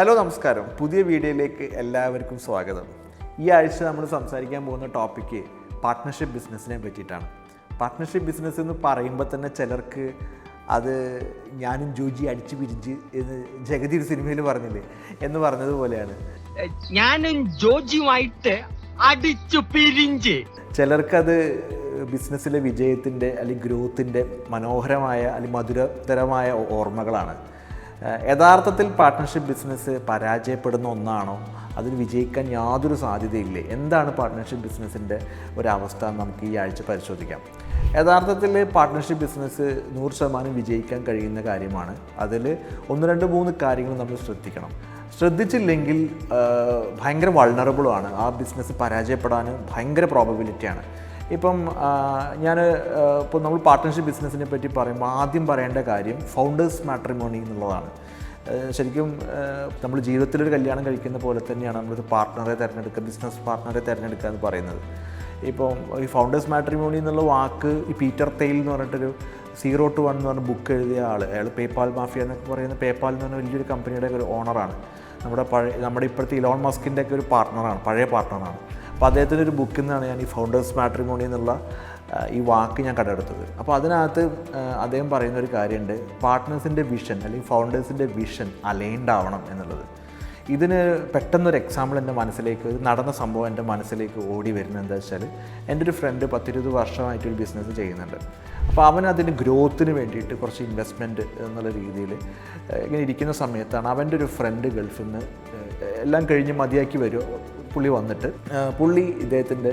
Hello നമസ്കാരം. പുതിയ വീഡിയോയിലേക്ക് എല്ലാവർക്കും സ്വാഗതം. ഈ ആഴ്ച നമ്മൾ സംസാരിക്കാൻ പോകുന്ന ടോപ്പിക്ക് പാർട്ട്ണർഷിപ്പ് ബിസിനസ്സിനെ പറ്റിയിട്ടാണ്. പാർട്ട്ണർഷിപ്പ് ബിസിനസ് എന്ന് പറയുമ്പോൾ തന്നെ ചിലർക്ക് അത് ഞാനും ജോജി അടിച്ചു പിരിഞ്ച് എന്ന് ജഗതി ഒരു സിനിമയിൽ പറഞ്ഞില്ലേ? എന്ന് പറഞ്ഞതുപോലെയാണ് ഞാനും ജോജിയുമായിട്ട് അടിച്ചു പിരിഞ്ച് ചിലർക്കത് ബിസിനസ്സിലെ വിജയത്തിന്റെ അല്ലെങ്കിൽ ഗ്രോത്തിന്റെ മനോഹരമായ അല്ലെങ്കിൽ മധുരതരമായ ഓർമ്മകളാണ്. യഥാർത്ഥത്തിൽ പാർട്ട്ണർഷിപ്പ് ബിസിനസ് പരാജയപ്പെടുന്ന ഒന്നാണോ? അതിന് വിജയിക്കാൻ യാതൊരു സാധ്യതയില്ലേ? എന്താണ് പാർട്ട്ണർഷിപ്പ് ബിസിനസ്സിന്റെ ഒരവസ്ഥ? നമുക്ക് ഈ ആഴ്ച പരിശോധിക്കാം. യഥാർത്ഥത്തിൽ പാർട്ട്ണർഷിപ്പ് ബിസിനസ് നൂറ് ശതമാനം വിജയിക്കാൻ കഴിയുന്ന കാര്യമാണ്. അതിൽ ഒന്ന് രണ്ട് മൂന്ന് കാര്യങ്ങൾ നമ്മൾ ശ്രദ്ധിക്കണം. ശ്രദ്ധിച്ചില്ലെങ്കിൽ ഭയങ്കര വൾണറബിളുമാണ് ആ ബിസിനസ് പരാജയപ്പെടാൻ ഭയങ്കര പ്രോബബിലിറ്റിയാണ് ഇപ്പം ഞാൻ ഇപ്പോൾ നമ്മൾ പാർട്ട്ണർഷിപ്പ് ബിസിനസ്സിനെ പറ്റി പറയുമ്പോൾ ആദ്യം പറയേണ്ട കാര്യം ഫൗണ്ടേഴ്സ് മാട്രിമോണി എന്നുള്ളതാണ്. ശരിക്കും നമ്മൾ ജീവിതത്തിലൊരു കല്യാണം കഴിക്കുന്ന പോലെ തന്നെയാണ് നമ്മളൊരു പാർട്ട്ണറെ തിരഞ്ഞെടുക്കുക ബിസിനസ് പാർട്ട്ണറെ തിരഞ്ഞെടുക്കുക എന്ന് പറയുന്നത്. ഇപ്പം ഈ ഫൗണ്ടേഴ്സ് മാട്രിമോണി എന്നുള്ള വാക്ക് ഈ പീറ്റർ തെയിൽ എന്ന് പറഞ്ഞിട്ടൊരു സീറോ ടു വൺ എന്ന് പറഞ്ഞ ബുക്ക് എഴുതിയ ആൾ അയാൾ പേപ്പാൽ മാഫിയ എന്നൊക്കെ പറയുന്ന പേപ്പാൽ എന്ന് പറഞ്ഞ വലിയൊരു കമ്പനിയുടെ ഒരു ഓണറാണ് നമ്മുടെ പഴയ നമ്മുടെ ഇപ്പോഴത്തെ ഇലോൺ മസ്കിന്റെ ഒക്കെ ഒരു പാർട്ട്ണറാണ് പഴയ പാർട്ട്ണറാണ് അപ്പോൾ അദ്ദേഹത്തിന്റെ ഒരു ബുക്കിൽ നിന്നാണ് ഞാൻ ഈ ഫൗണ്ടേഴ്സ് മാട്രിമോണി എന്നുള്ള ഈ വാക്ക് ഞാൻ കണ്ടെടുത്തത്. അപ്പോൾ അതിനകത്ത് അദ്ദേഹം പറയുന്ന ഒരു കാര്യമുണ്ട് പാർട്ട്നേഴ്സിന്റെ വിഷൻ അല്ലെങ്കിൽ ഫൗണ്ടേഴ്സിന്റെ വിഷൻ അലൈൻഡ് ആവണം എന്നുള്ളത്. ഇതിന് പെട്ടെന്നൊരു എക്സാമ്പിൾ എന്റെ മനസ്സിലേക്ക് നടന്ന സംഭവം എന്റെ മനസ്സിലേക്ക് ഓടി വരുന്നത് എന്താ വെച്ചാൽ എന്റെ ഒരു ഫ്രണ്ട് പത്തിരുപത് വർഷമായിട്ട് ഒരു ബിസിനസ് ചെയ്യുന്നുണ്ട്. അപ്പോൾ അവൻ അതിന് ഗ്രോത്തിന് വേണ്ടിയിട്ട് കുറച്ച് ഇൻവെസ്റ്റ്മെന്റ് എന്നുള്ള രീതിയിൽ ഇങ്ങനെ ഇരിക്കുന്ന സമയത്താണ് അവന്റെ ഒരു ഫ്രണ്ട് ഗൾഫിൽ നിന്ന് എല്ലാം കഴിഞ്ഞ് മതിയാക്കി വരും പുള്ളി വന്നിട്ട് പുള്ളി ഇദ്ദേഹത്തിന്റെ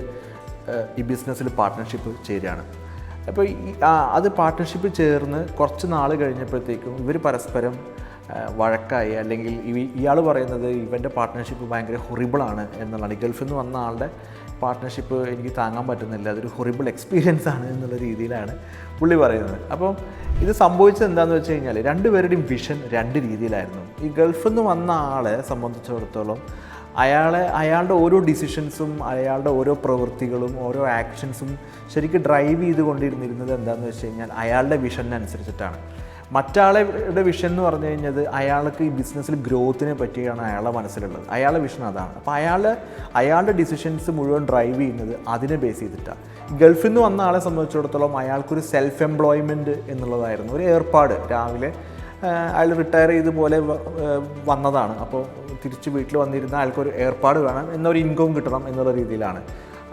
ഈ ബിസിനസ്സിൽ പാർട്ട്ണർഷിപ്പ് ചേരുകയാണ്. അപ്പോൾ ഈ അത് പാർട്ട്ണർഷിപ്പ് ചേർന്ന് കുറച്ച് നാൾ കഴിഞ്ഞപ്പോഴത്തേക്കും ഇവർ പരസ്പരം വഴക്കായി അല്ലെങ്കിൽ ഇയാൾ പറയുന്നത് ഇവന്റെ പാർട്ട്ണർഷിപ്പ് ഭയങ്കര ഹൊറിബിളാണ് എന്നുള്ളതാണ്. ഗൾഫിൽ നിന്ന് വന്ന ആളുടെ പാർട്ട്ണർഷിപ്പ് എനിക്ക് താങ്ങാൻ പറ്റുന്നില്ല അതൊരു ഹൊറിബിൾ എക്സ്പീരിയൻസ് ആണ് എന്നുള്ള രീതിയിലാണ് പുള്ളി പറയുന്നത്. അപ്പം ഇത് സംഭവിച്ചത് എന്താണെന്ന് വെച്ച് കഴിഞ്ഞാൽ രണ്ടുപേരുടെയും വിഷൻ രണ്ട് രീതിയിലായിരുന്നു. ഈ ഗൾഫിൽ നിന്ന് വന്ന ആളെ സംബന്ധിച്ചിടത്തോളം അയാളെ അയാളുടെ ഓരോ ഡിസിഷൻസും അയാളുടെ ഓരോ പ്രവൃത്തികളും ഓരോ ആക്ഷൻസും ശരിക്കും ഡ്രൈവ് ചെയ്തുകൊണ്ടിരുന്നിരുന്നത് എന്താണെന്ന് വെച്ച് കഴിഞ്ഞാൽ അയാളുടെ വിഷനനുസരിച്ചിട്ടാണ് മറ്റാളുടെ വിഷൻ എന്ന് പറഞ്ഞു കഴിഞ്ഞത് അയാൾക്ക് ഈ ബിസിനസ്സിൽ ഗ്രോത്തിനെ പറ്റിയാണ് അയാളുടെ മനസ്സിലുള്ളത്. അയാളുടെ വിഷൻ അതാണ്. അപ്പോൾ അയാൾ അയാളുടെ ഡിസിഷൻസ് മുഴുവൻ ഡ്രൈവ് ചെയ്യുന്നത് അതിനെ ബേസ് ചെയ്തിട്ടാണ് ഗൾഫിൽ നിന്ന് വന്ന ആളെ സംബന്ധിച്ചിടത്തോളം അയാൾക്കൊരു സെൽഫ് എംപ്ലോയ്മെന്റ് എന്നുള്ളതായിരുന്നു. ഒരു ഏർപ്പാട്. രാവിലെ അയാൾ റിട്ടയർ ചെയ്ത് പോലെ വന്നതാണ്. അപ്പോൾ തിരിച്ച് വീട്ടിൽ വന്നിരുന്ന ആൾക്കൊരു ഏർപ്പാട് വേണം എന്നൊരു ഇൻകം കിട്ടണം എന്നുള്ള രീതിയിലാണ്.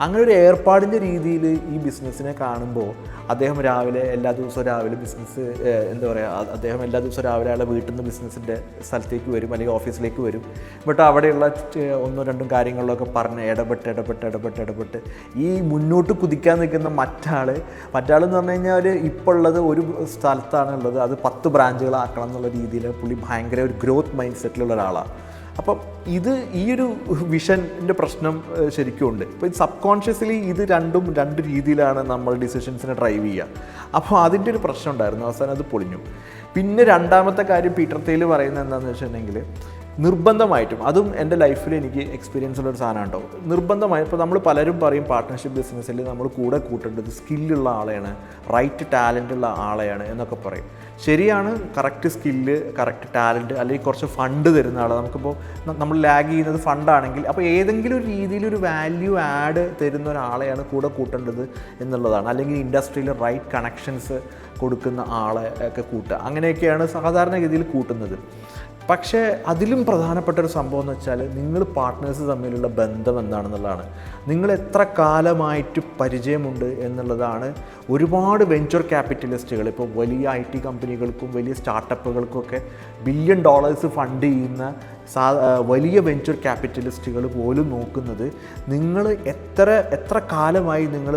അങ്ങനെ ഒരു ഏർപ്പാടിന്റെ രീതിയിൽ ഈ ബിസിനസ്സിനെ കാണുമ്പോൾ അദ്ദേഹം രാവിലെ എല്ലാ ദിവസവും രാവിലെ ബിസിനസ് എന്താ പറയുക അദ്ദേഹം എല്ലാ ദിവസവും രാവിലെ അയാളെ വീട്ടിൽ നിന്ന് ബിസിനസ്സിന്റെ സ്ഥലത്തേക്ക് വരും അല്ലെങ്കിൽ ഓഫീസിലേക്ക് വരും. എന്നിട്ട് അവിടെയുള്ള ഒന്നോ രണ്ടും കാര്യങ്ങളിലൊക്കെ പറഞ്ഞ് ഇടപെട്ട് ഇടപെട്ട് ഇടപെട്ട് ഇടപെട്ട് ഈ മുന്നോട്ട് കുതിക്കാൻ നിൽക്കുന്ന മറ്റാൾ മറ്റാളെന്ന് പറഞ്ഞു കഴിഞ്ഞാൽ ഇപ്പോൾ ഉള്ളത് ഒരു സ്ഥലത്താണ് ഉള്ളത് അത് പത്ത് ബ്രാഞ്ചുകളാക്കണം എന്നുള്ള രീതിയിൽ പുള്ളി ഭയങ്കര ഒരു ഗ്രോത്ത് മൈൻഡ് സെറ്റിലുള്ള ഒരാളാണ്. അപ്പം ഇത് ഈ ഒരു വിഷന്റെ പ്രശ്നം ശരിക്കും ഉണ്ട്. ഇപ്പോൾ സബ് കോൺഷ്യസ്ലി ഇത് രണ്ടും രണ്ട് രീതിയിലാണ് നമ്മൾ ഡിസിഷൻസിനെ ഡ്രൈവ് ചെയ്യുക. അപ്പോൾ അതിന്റെ ഒരു പ്രശ്നം ഉണ്ടായിരുന്നു. അവസാനം അത് പൊളിഞ്ഞു. പിന്നെ രണ്ടാമത്തെ കാര്യം പീറ്റർ തേയിൽ പറയുന്നത് എന്താണെന്ന് വെച്ചിട്ടുണ്ടെങ്കിൽ നിർബന്ധമായിട്ടും. അതും എന്റെ ലൈഫിൽ എനിക്ക് എക്സ്പീരിയൻസ് ഉള്ള ഒരു സാധനം ഉണ്ടാവും നിർബന്ധമായും ഇപ്പോൾ നമ്മൾ പലരും പറയും പാർട്ട്ണർഷിപ്പ് ബിസിനസ്സിൽ നമ്മൾ കൂടെ കൂട്ടേണ്ടത് സ്കില്ലുള്ള ആളെയാണ് റൈറ്റ് ടാലന്റ് ഉള്ള ആളെയാണ് എന്നൊക്കെ പറയും. ശരിയാണ് കറക്റ്റ് സ്കില്ല് കറക്റ്റ് ടാലന്റ് അല്ലെങ്കിൽ കുറച്ച് ഫണ്ട് തരുന്ന ആൾ നമുക്കിപ്പോൾ നമ്മൾ ലാഗ് ചെയ്യുന്നത് ഫണ്ടാണെങ്കിൽ അപ്പോൾ ഏതെങ്കിലും ഒരു രീതിയിൽ ഒരു വാല്യൂ ആഡ് തരുന്ന ഒരാളെയാണ് കൂടെ കൂട്ടേണ്ടത് എന്നുള്ളതാണ്. അല്ലെങ്കിൽ ഇൻഡസ്ട്രിയിൽ റൈറ്റ് കണക്ഷൻസ് കൊടുക്കുന്ന ആളെ ഒക്കെ കൂട്ടുക. അങ്ങനെയൊക്കെയാണ് സാധാരണഗതിയിൽ കൂട്ടുന്നത്. പക്ഷേ അതിലും പ്രധാനപ്പെട്ട ഒരു സംഭവം എന്ന് വെച്ചാൽ നിങ്ങൾ പാർട്ട്നേഴ്സ് തമ്മിലുള്ള ബന്ധം എന്താണെന്നുള്ളതാണ്. നിങ്ങൾ എത്ര കാലമായിട്ട് പരിചയമുണ്ട് എന്നുള്ളതാണ് ഒരുപാട് വെഞ്ചർ ക്യാപിറ്റലിസ്റ്റുകൾ ഇപ്പോൾ വലിയ ഐ ടി കമ്പനികൾക്കും വലിയ സ്റ്റാർട്ടപ്പുകൾക്കും ഒക്കെ ബില്യൺ ഡോളേഴ്സ് ഫണ്ട് ചെയ്യുന്ന സാ വലിയ വെഞ്ചർ ക്യാപിറ്റലിസ്റ്റുകൾ പോലും നോക്കുന്നത് നിങ്ങൾ എത്ര എത്ര കാലമായി നിങ്ങൾ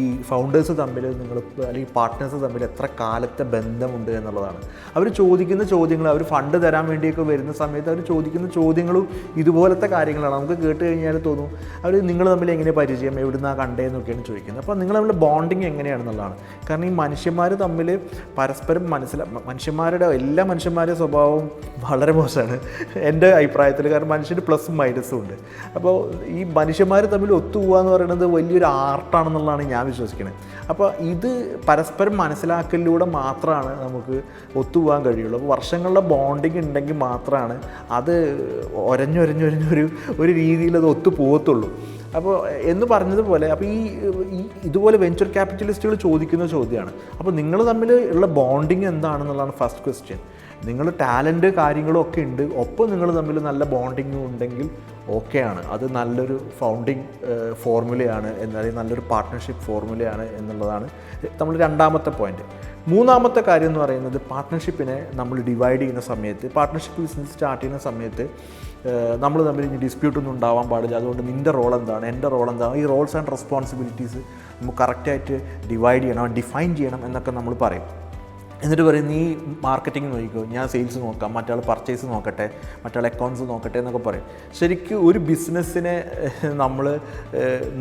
ഈ ഫൗണ്ടേഴ്സ് തമ്മിൽ നിങ്ങൾ അല്ലെങ്കിൽ പാർട്ട്നേഴ്സ് തമ്മിൽ എത്ര കാലത്തെ ബന്ധമുണ്ട് എന്നുള്ളതാണ്. അവർ ചോദിക്കുന്ന ചോദ്യങ്ങൾ അവർ ഫണ്ട് തരാൻ വേണ്ടിയൊക്കെ വരുന്ന സമയത്ത് അവർ ചോദിക്കുന്ന ചോദ്യങ്ങളും ഇതുപോലത്തെ കാര്യങ്ങളാണ്. നമുക്ക് കേട്ട് കഴിഞ്ഞാൽ തോന്നും അവർ നിങ്ങൾ തമ്മിൽ എങ്ങനെ പരിചയം എവിടുന്നാ കണ്ടേന്നൊക്കെയാണ് ചോദിക്കുന്നത്. അപ്പോൾ നിങ്ങൾ തമ്മിൽ ബോണ്ടിങ് എങ്ങനെയാണെന്നുള്ളതാണ്. കാരണം ഈ മനുഷ്യന്മാർ തമ്മിൽ പരസ്പരം മനസ്സിലാ മനുഷ്യന്മാരുടെ എല്ലാ മനുഷ്യന്മാരുടെ സ്വഭാവവും വളരെ മോശമാണ്. എന്റെ അഭിപ്രായത്തിൽ കാരണം മനുഷ്യന് പ്ലസും മൈനസും ഉണ്ട്. അപ്പോൾ ഈ മനുഷ്യന്മാർ തമ്മിൽ ഒത്തുപോകുക എന്ന് പറയുന്നത് വലിയൊരു ആർട്ടാണെന്നുള്ളതാണ് ഞാൻ വിശ്വസിക്കുന്നത് അപ്പോൾ ഇത് പരസ്പരം മനസ്സിലാക്കലിലൂടെ മാത്രമാണ് നമുക്ക് ഒത്തുപോകാൻ കഴിയുള്ളൂ. അപ്പോൾ വർഷങ്ങളുടെ ബോണ്ടിങ് ഉണ്ടെങ്കിൽ മാത്രമാണ് അത് ഒരഞ്ഞൊരഞ്ഞൊരഞ്ഞൊരു ഒരു രീതിയിൽ അത് ഒത്തുപോകത്തുള്ളൂ അപ്പോൾ എന്ന് പറഞ്ഞതുപോലെ അപ്പോൾ ഈ ഇതുപോലെ വെഞ്ചർ ക്യാപിറ്റലിസ്റ്റുകൾ ചോദിക്കുന്ന ചോദ്യമാണ്. അപ്പോൾ നിങ്ങൾ തമ്മിൽ ഉള്ള ബോണ്ടിങ് എന്താണെന്നുള്ളതാണ് ഫസ്റ്റ് ക്വസ്റ്റ്യൻ നിങ്ങൾ ടാലന്റ് കാര്യങ്ങളും ഒക്കെ ഉണ്ട്. ഒപ്പം നിങ്ങൾ തമ്മിൽ നല്ല ബോണ്ടിങ്ങും ഉണ്ടെങ്കിൽ ഓക്കെയാണ്. അത് നല്ലൊരു ഫൗണ്ടിങ് ഫോർമുലയാണ് എന്നാലും നല്ലൊരു പാർട്ട്ണർഷിപ്പ് ഫോർമുലയാണ് എന്നുള്ളതാണ് നമ്മൾ രണ്ടാമത്തെ പോയിന്റ് മൂന്നാമത്തെ കാര്യം എന്ന് പറയുന്നത് പാർട്ട്ണർഷിപ്പിനെ നമ്മൾ ഡിവൈഡ് ചെയ്യുന്ന സമയത്ത് പാർട്ട്ണർഷിപ്പ് ബിസിനസ് സ്റ്റാർട്ട് ചെയ്യുന്ന സമയത്ത് നമ്മൾ തമ്മിൽ ഇനി ഡിസ്പ്യൂട്ട് ഒന്നും ഉണ്ടാവാൻ പാടില്ല. അതുകൊണ്ട് നിന്റെ റോൾ എന്താണ് എന്റെ റോൾ എന്താണ് ഈ റോൾസ് ആൻഡ് റെസ്പോൺസിബിലിറ്റീസ് നമുക്ക് കറക്റ്റായിട്ട് ഡിവൈഡ് ചെയ്യണം ഡിഫൈൻ ചെയ്യണം എന്നൊക്കെ നമ്മൾ പറയും. എന്നിട്ട് പറയും നീ മാർക്കറ്റിംഗ് നോക്കിക്കോ ഞാൻ സെയിൽസ് നോക്കാം മറ്റാൾ പർച്ചേസ് നോക്കട്ടെ മറ്റാൾ അക്കൗണ്ട്സ് നോക്കട്ടെ എന്നൊക്കെ പറയും. ശരിക്കും ഒരു ബിസിനസ്സിനെ നമ്മൾ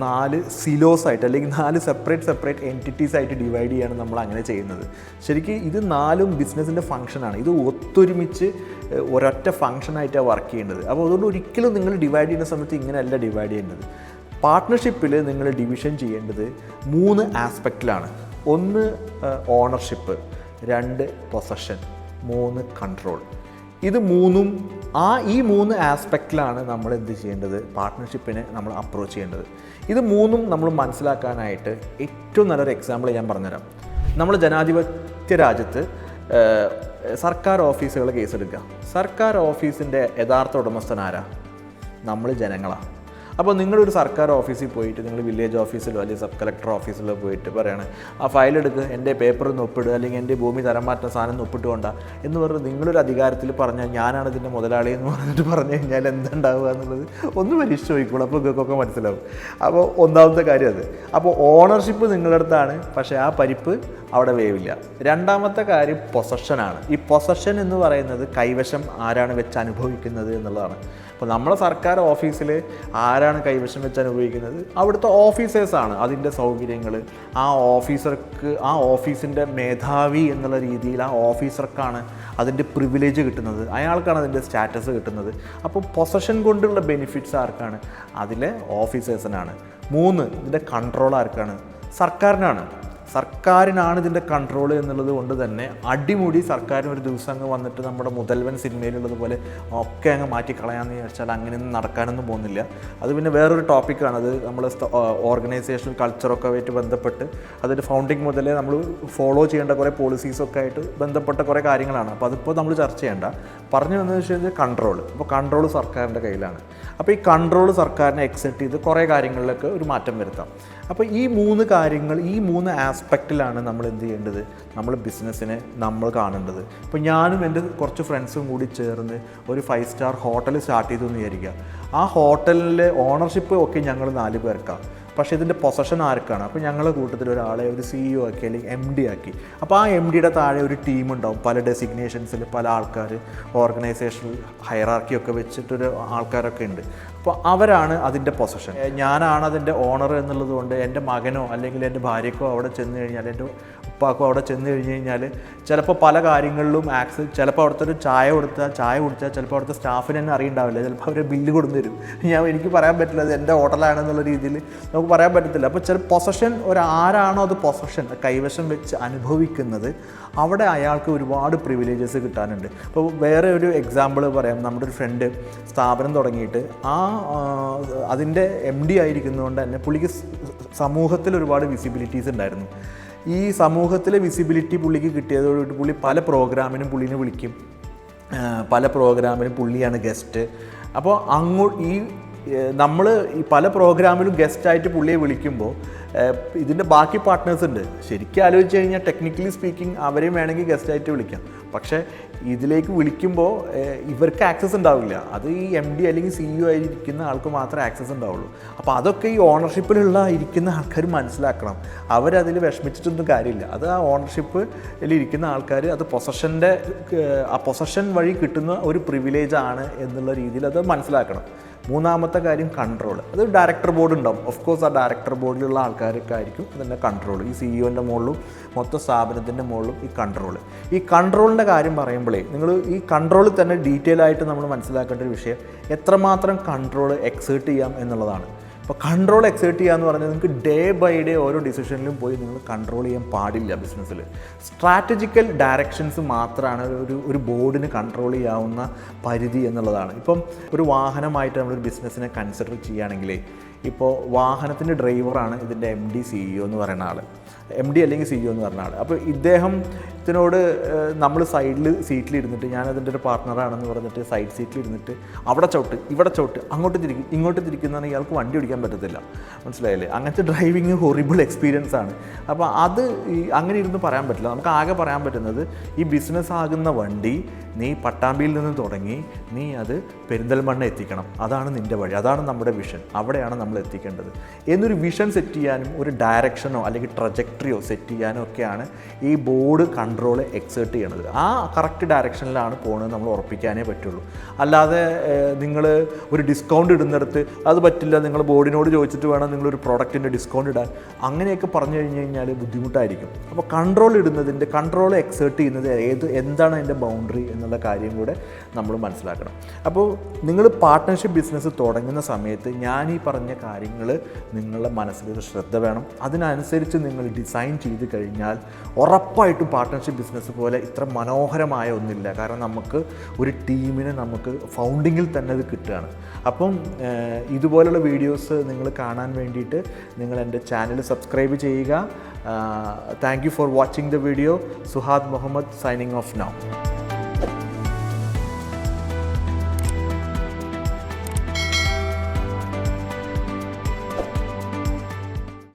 നാല് സിലോസ് ആയിട്ട് അല്ലെങ്കിൽ നാല് സെപ്പറേറ്റ് സെപ്പറേറ്റ് എന്റിറ്റീസ് ആയിട്ട് ഡിവൈഡ് ചെയ്യാണ് നമ്മൾ അങ്ങനെ ചെയ്യുന്നത്. ശരിക്കും ഇത് നാലും ബിസിനസ്സിന്റെ ഫംഗ്ഷനാണ് ഇത് ഒത്തൊരുമിച്ച് ഒരൊറ്റ ഫംഗ്ഷനായിട്ടാണ് വർക്ക് ചെയ്യേണ്ടത്. അപ്പോൾ അതുകൊണ്ട് ഒരിക്കലും നിങ്ങൾ ഡിവൈഡ് ചെയ്യുന്ന സമയത്ത് ഇങ്ങനെയല്ല ഡിവൈഡ് ചെയ്യേണ്ടത്. പാർട്ട്ണർഷിപ്പിൽ നിങ്ങൾ ഡിവിഷൻ ചെയ്യേണ്ടത് മൂന്ന് ആസ്പെക്റ്റിലാണ് ഒന്ന് ഓണർഷിപ്പ് രണ്ട് പൊസഷൻ മൂന്ന് കൺട്രോൾ ഇത് മൂന്നും ആ ഈ മൂന്ന് ആസ്പെക്റ്റിലാണ് നമ്മൾ എന്ത് ചെയ്യേണ്ടത്? പാർട്ട്ണർഷിപ്പിനെ നമ്മൾ അപ്രോച്ച് ചെയ്യേണ്ടത്. ഇത് മൂന്നും നമ്മൾ മനസ്സിലാക്കാനായിട്ട് ഏറ്റവും നല്ലൊരു എക്സാമ്പിൾ ഞാൻ പറഞ്ഞുതരാം. നമ്മൾ ജനാധിപത്യ രാജ്യത്ത് സർക്കാർ ഓഫീസുകൾ കേസെടുക്കുക സർക്കാർ ഓഫീസിന്റെ യഥാർത്ഥ ഉടമസ്ഥനാരാ നമ്മൾ ജനങ്ങളാണ് അപ്പോൾ നിങ്ങളൊരു സർക്കാർ ഓഫീസിൽ പോയിട്ട് നിങ്ങൾ വില്ലേജ് ഓഫീസിലോ അല്ലെങ്കിൽ സബ് കളക്ടർ ഓഫീസിലോ പോയിട്ട് പറയാണ് ആ ഫയൽ എടുക്കുക എന്റെ പേപ്പർ ഒന്ന് ഒപ്പിടുക അല്ലെങ്കിൽ എന്റെ ഭൂമി തരം മാറ്റുന്ന സാധനം ഒന്ന് ഒപ്പിട്ട് കൊണ്ട. എന്ന് പറഞ്ഞ് നിങ്ങളൊരു അധികാരത്തിൽ പറഞ്ഞാൽ ഞാനാണ് ഇതിന്റെ മുതലാളി എന്ന് പറഞ്ഞിട്ട് പറഞ്ഞു കഴിഞ്ഞാൽ എന്തുണ്ടാവുക എന്നുള്ളത് ഒന്ന് പരീക്ഷിച്ച് നോക്കിക്കോളൂ. അപ്പോൾ ഇതൊക്കെ മനസ്സിലാവും. അപ്പോൾ ഒന്നാമത്തെ കാര്യം അത്. അപ്പോൾ ഓണർഷിപ്പ് നിങ്ങളുടെ അടുത്താണ് പക്ഷേ ആ പരിപ്പ് അവിടെ വേവില്ല. രണ്ടാമത്തെ കാര്യം പൊസഷനാണ് ഈ പൊസഷൻ എന്ന് പറയുന്നത് കൈവശം ആരാണ് വെച്ച് അനുഭവിക്കുന്നത് എന്നുള്ളതാണ്. അപ്പോൾ നമ്മളെ സർക്കാർ ഓഫീസിൽ ആരാണ് കൈവശം വെച്ച് അനുഭവിക്കുന്നത്. അവിടുത്തെ ഓഫീസേഴ്സാണ് അതിന്റെ സൗകര്യങ്ങൾ. ആ ഓഫീസർക്ക് ആ ഓഫീസിന്റെ മേധാവി എന്നുള്ള രീതിയിൽ ആ ഓഫീസർക്കാണ് അതിന്റെ പ്രിവിലേജ് കിട്ടുന്നത്. അയാൾക്കാണ് അതിന്റെ സ്റ്റാറ്റസ് കിട്ടുന്നത്. അപ്പോൾ പൊസഷൻ കൊണ്ടുള്ള ബെനിഫിറ്റ്സ് ആർക്കാണ്? അതിലെ ഓഫീസേഴ്സിനാണ് മൂന്ന് ഇതിന്റെ കൺട്രോൾ ആർക്കാണ്? സർക്കാരിനാണ്. സർക്കാരിനാണ് ഇതിന്റെ കൺട്രോൾ എന്നുള്ളത് കൊണ്ട് തന്നെ അടിമുടി സർക്കാരിന് ഒരു ദിവസം അങ്ങ് വന്നിട്ട് നമ്മുടെ മുതൽവൻ സിനിമയിലുള്ളതുപോലെ ഒക്കെ അങ്ങ് മാറ്റിക്കളയാമെന്ന് വിചാരിച്ചാൽ അങ്ങനെയൊന്നും നടക്കാനൊന്നും പോകുന്നില്ല. അത് പിന്നെ വേറൊരു ടോപ്പിക്കാണ് അത് നമ്മൾ ഓർഗനൈസേഷൻ കൾച്ചറൊക്കെ ആയിട്ട് ബന്ധപ്പെട്ട് അതിന്റെ ഫൗണ്ടിങ് മുതലേ നമ്മൾ ഫോളോ ചെയ്യേണ്ട കുറേ പോളിസീസൊക്കെ ആയിട്ട് ബന്ധപ്പെട്ട കുറേ കാര്യങ്ങളാണ്. അപ്പോൾ അതിപ്പോൾ നമ്മൾ ചർച്ച ചെയ്യേണ്ട. പറഞ്ഞു വന്നതെന്ന് വെച്ച് കഴിഞ്ഞാൽ കൺട്രോൾ അപ്പോൾ കൺട്രോൾ സർക്കാരിന്റെ കയ്യിലാണ്. അപ്പോൾ ഈ കൺട്രോൾ സർക്കാരിനെ എക്സെപ്റ്റ് ചെയ്ത് കുറേ കാര്യങ്ങളിലൊക്കെ ഒരു മാറ്റം വരുത്താം. അപ്പോൾ ഈ മൂന്ന് കാര്യങ്ങൾ ഈ മൂന്ന് ആസ്പെക്റ്റിലാണ് നമ്മൾ എന്ത് ചെയ്യേണ്ടത്? നമ്മൾ ബിസിനസ്സിനെ നമ്മൾ കാണേണ്ടത്. ഇപ്പോൾ ഞാനും എന്റെ കുറച്ച് ഫ്രണ്ട്സും കൂടി ചേർന്ന് ഒരു ഫൈവ് സ്റ്റാർ ഹോട്ടൽ സ്റ്റാർട്ട് ചെയ്തു എന്ന് വിചാരിക്കുക. ആ ഹോട്ടലിലെ ഓണർഷിപ്പ് ഒക്കെ ഞങ്ങൾ നാല് പേർക്കാണ് പക്ഷേ ഇതിന്റെ പൊസഷൻ ആർക്കാണ്? അപ്പോൾ ഞങ്ങളുടെ കൂട്ടത്തിൽ ഒരാളെ ഒരു സിഇഒ ആക്കി അല്ലെങ്കിൽ എം ഡി ആക്കി. അപ്പോൾ ആ എം ഡിയുടെ താഴെ ഒരു ടീം ഉണ്ടാവും. പല ഡെസിഗ്നേഷൻസിൽ പല ആൾക്കാർ ഓർഗനൈസേഷണൽ ഹയറാർക്കിയൊക്കെ വെച്ചിട്ടൊരു ആൾക്കാരൊക്കെ ഉണ്ട്. അപ്പോൾ അവരാണ് അതിന്റെ പൊസഷൻ ഞാനാണ് അതിന്റെ ഓണർ എന്നുള്ളത് കൊണ്ട് എന്റെ മകനോ അല്ലെങ്കിൽ എന്റെ ഭാര്യക്കോ അവിടെ ചെന്ന് കഴിഞ്ഞാൽ എന്റെ ഉപ്പാക്കോ അവിടെ ചെന്ന് കഴിഞ്ഞ് കഴിഞ്ഞാൽ ചിലപ്പോൾ പല കാര്യങ്ങളിലും ആക്സ് ചിലപ്പോൾ അവിടുത്തെ ഒരു ചായ കൊടുത്താൽ ചായ കുടിച്ചാൽ ചിലപ്പോൾ അവിടുത്തെ സ്റ്റാഫിന് തന്നെ അറിയണ്ടാവില്ല. ചിലപ്പോൾ അവർ ബില്ല് കൊടുന്നു ഞാൻ എനിക്ക് പറയാൻ പറ്റില്ല അത് എന്റെ ഹോട്ടലാണെന്നുള്ള രീതിയിൽ നമുക്ക് പറയാൻ പറ്റത്തില്ല. അപ്പോൾ ചില പൊസഷൻ ഒരാരാണോ അത് പൊസഷൻ കൈവശം വെച്ച് അനുഭവിക്കുന്നത് അവിടെ അയാൾക്ക് ഒരുപാട് പ്രിവിലേജസ് കിട്ടാനുണ്ട്. അപ്പോൾ വേറെ ഒരു എക്സാമ്പിൾ പറയാം. നമ്മുടെ ഒരു ഫ്രണ്ട് സ്ഥാപനം തുടങ്ങിയിട്ട് ആ അതിന്റെ എം ഡി ആയിരിക്കുന്നതുകൊണ്ട് തന്നെ പുള്ളിക്ക് സമൂഹത്തിൽ ഒരുപാട് വിസിബിലിറ്റീസ് ഉണ്ടായിരുന്നു. ഈ സമൂഹത്തിലെ വിസിബിലിറ്റി പുള്ളിക്ക് കിട്ടിയതോടുകൂടി പുള്ളി പല പ്രോഗ്രാമിനും പുള്ളിനെ വിളിക്കും. പല പ്രോഗ്രാമിനും പുള്ളിയാണ് ഗസ്റ്റ് അപ്പോൾ അങ്ങോട്ട് ഈ നമ്മൾ ഈ പല പ്രോഗ്രാമിലും ഗസ്റ്റായിട്ട് പുള്ളിയെ വിളിക്കുമ്പോൾ ഇതിന്റെ ബാക്കി പാർട്ട്നേഴ്സ് ഉണ്ട്. ശരിക്കും ആലോചിച്ച് കഴിഞ്ഞാൽ ടെക്നിക്കലി സ്പീക്കിംഗ് അവരെയും വേണമെങ്കിൽ ഗസ്റ്റായിട്ട് വിളിക്കാം. പക്ഷേ ഇതിലേക്ക് വിളിക്കുമ്പോൾ ഇവർക്ക് ആക്സസ് ഉണ്ടാവില്ല. അത് ഈ എം ഡി അല്ലെങ്കിൽ സി സിഇഒ ആയിരിക്കുന്ന ആൾക്ക് മാത്രമേ ആക്സസ് ഉണ്ടാവുള്ളൂ. അപ്പോൾ അതൊക്കെ ഈ ഓണർഷിപ്പിലുള്ള ഇരിക്കുന്ന ആൾക്കാർ മനസ്സിലാക്കണം. അവരതിൽ വിഷമിച്ചിട്ടൊന്നും കാര്യമില്ല. അത് ആ ഓണർഷിപ്പിൽ ഇരിക്കുന്ന ആൾക്കാർ അത് പൊസഷന്റെ ആ പൊസഷൻ വഴി കിട്ടുന്ന ഒരു പ്രിവിലേജ് ആണ് എന്നുള്ള രീതിയിൽ അത് മനസ്സിലാക്കണം. മൂന്നാമത്തെ കാര്യം കൺട്രോൾ അത് ഡയറക്ടർ ബോർഡ് ഉണ്ടാവും. ഓഫ് കോഴ്സ് ആ ഡയറക്ടർ ബോർഡിലുള്ള ആൾക്കാരൊക്കെ ആയിരിക്കും ഇതിന്റെ കൺട്രോൾ ഈ സിഇഒന്റെ മുകളിലും മൊത്തം സ്ഥാപനത്തിന്റെ മുകളിലും ഈ കൺട്രോൾ ഈ കൺട്രോളിന്റെ കാര്യം പറയുമ്പോഴേ നിങ്ങൾ ഈ കൺട്രോളിൽ തന്നെ ഡീറ്റെയിൽ ആയിട്ട് നമ്മൾ മനസ്സിലാക്കേണ്ട ഒരു വിഷയം എത്രമാത്രം കൺട്രോൾ എക്സേർട്ട് ചെയ്യാം എന്നുള്ളതാണ്. അപ്പോൾ കൺട്രോൾ എക്സേർട്ട് ചെയ്യുക എന്ന് പറഞ്ഞാൽ നിങ്ങൾക്ക് ഡേ ബൈ ഡേ ഓരോ ഡിസിഷനിലും പോയി നിങ്ങൾ കൺട്രോൾ ചെയ്യാൻ പാടില്ല ബിസിനസ്സിൽ സ്ട്രാറ്റജിക്കൽ ഡയറക്ഷൻസ് മാത്രമാണ് ഒരു ഒരു ബോർഡിന് കൺട്രോൾ ചെയ്യാവുന്ന പരിധി എന്നുള്ളതാണ്. ഇപ്പം ഒരു വാഹനമായിട്ട് നമ്മളൊരു ബിസിനസ്സിനെ കൺസിഡർ ചെയ്യുകയാണെങ്കിൽ ഇപ്പോൾ വാഹനത്തിന്റെ ഡ്രൈവറാണ് ഇതിന്റെ എം ഡി സിഇഒ എന്ന് പറയുന്ന ആൾ എം ഡി അല്ലെങ്കിൽ സിഇഒ എന്ന് പറഞ്ഞ ആൾ അപ്പോൾ ഇദ്ദേഹത്തിനോട് നമ്മൾ സൈഡിൽ സീറ്റിൽ ഇരുന്നിട്ട് ഞാൻ അതിന്റെ ഒരു പാർട്ട്ണറാണെന്ന് പറഞ്ഞിട്ട് സൈഡ് സീറ്റിൽ ഇരുന്നിട്ട് അവിടെ ചോട്ട് ഇവിടെ ചോട്ട് അങ്ങോട്ട് തിരിക്കും ഇങ്ങോട്ട് തിരിക്കുന്നതാണ് ഇയാൾക്ക് വണ്ടി ഓടിക്കാൻ പറ്റത്തില്ല. മനസ്സിലായില്ലേ? അങ്ങനത്തെ ഡ്രൈവിങ് ഹൊറിബിൾ എക്സ്പീരിയൻസ് ആണ്. അപ്പോൾ അത് അങ്ങനെ ഇരുന്ന് പറയാൻ പറ്റില്ല. നമുക്ക് ആകെ പറയാൻ പറ്റുന്നത് ഈ ബിസിനസ് ആകുന്ന വണ്ടി നീ പട്ടാമ്പിയിൽ നിന്ന് തുടങ്ങി നീ അത് പെരിന്തൽമണ്ണ എത്തിക്കണം. അതാണ് നിന്റെ വഴി. അതാണ് നമ്മുടെ വിഷൻ. അവിടെയാണ് നമ്മൾ എത്തിക്കേണ്ടത്. എന്നൊരു വിഷൻ സെറ്റ് ചെയ്യാനും ഒരു ഡയറക്ഷനോ അല്ലെങ്കിൽ ട്രജക്ടറിയോ സെറ്റ് ചെയ്യാനോ ഒക്കെയാണ് ഈ ബോർഡ് കൺട്രോൾ എക്സേർട്ട് ചെയ്യണത്. ആ കറക്റ്റ് ഡയറക്ഷനിലാണ് പോകുന്നത് നമ്മൾ ഉറപ്പിക്കാനേ പറ്റുള്ളൂ. അല്ലാതെ നിങ്ങൾ ഒരു ഡിസ്കൗണ്ട് ഇടുന്നിടത്ത് അത് പറ്റില്ല നിങ്ങൾ ബോർഡിനോട് ചോദിച്ചിട്ട് വേണം നിങ്ങളൊരു പ്രോഡക്റ്റിന്റെ ഡിസ്കൗണ്ട് ഇടാൻ. അങ്ങനെയൊക്കെ പറഞ്ഞു കഴിഞ്ഞ് കഴിഞ്ഞാൽ ബുദ്ധിമുട്ടായിരിക്കും. അപ്പോൾ കൺട്രോൾ ഇടുന്നതിന്റെ കൺട്രോൾ എക്സേർട്ട് ചെയ്യുന്നത് ഏത് എന്താണ് അതിന്റെ ബൗണ്ടറി എന്നുള്ള കാര്യം കൂടെ നമ്മൾ മനസ്സിലാക്കണം. അപ്പോൾ നിങ്ങൾ പാർട്ട്ണർഷിപ്പ് ബിസിനസ് തുടങ്ങുന്ന സമയത്ത് ഞാൻ ഈ പറഞ്ഞ കാര്യങ്ങൾ നിങ്ങളുടെ മനസ്സിൽ ശ്രദ്ധ വേണം. അതിനനുസരിച്ച് നിങ്ങൾ ഡിസൈൻ ചെയ്ത് കഴിഞ്ഞാൽ ഉറപ്പായിട്ടും പാർട്ട്ണർഷിപ്പ് ബിസിനസ് പോലെ ഇത്ര മനോഹരമായ ഒന്നില്ല. കാരണം നമുക്ക് ഒരു ടീമിനെ നമുക്ക് ഫൗണ്ടിങ്ങിൽ തന്നെ അത് കിട്ടുകയാണ്. അപ്പം ഇതുപോലുള്ള വീഡിയോസ് നിങ്ങൾ കാണാൻ വേണ്ടിയിട്ട് നിങ്ങൾ എന്റെ ചാനൽ സബ്സ്ക്രൈബ് ചെയ്യുക. Thank you for watching the video Suhad Muhammad signing off now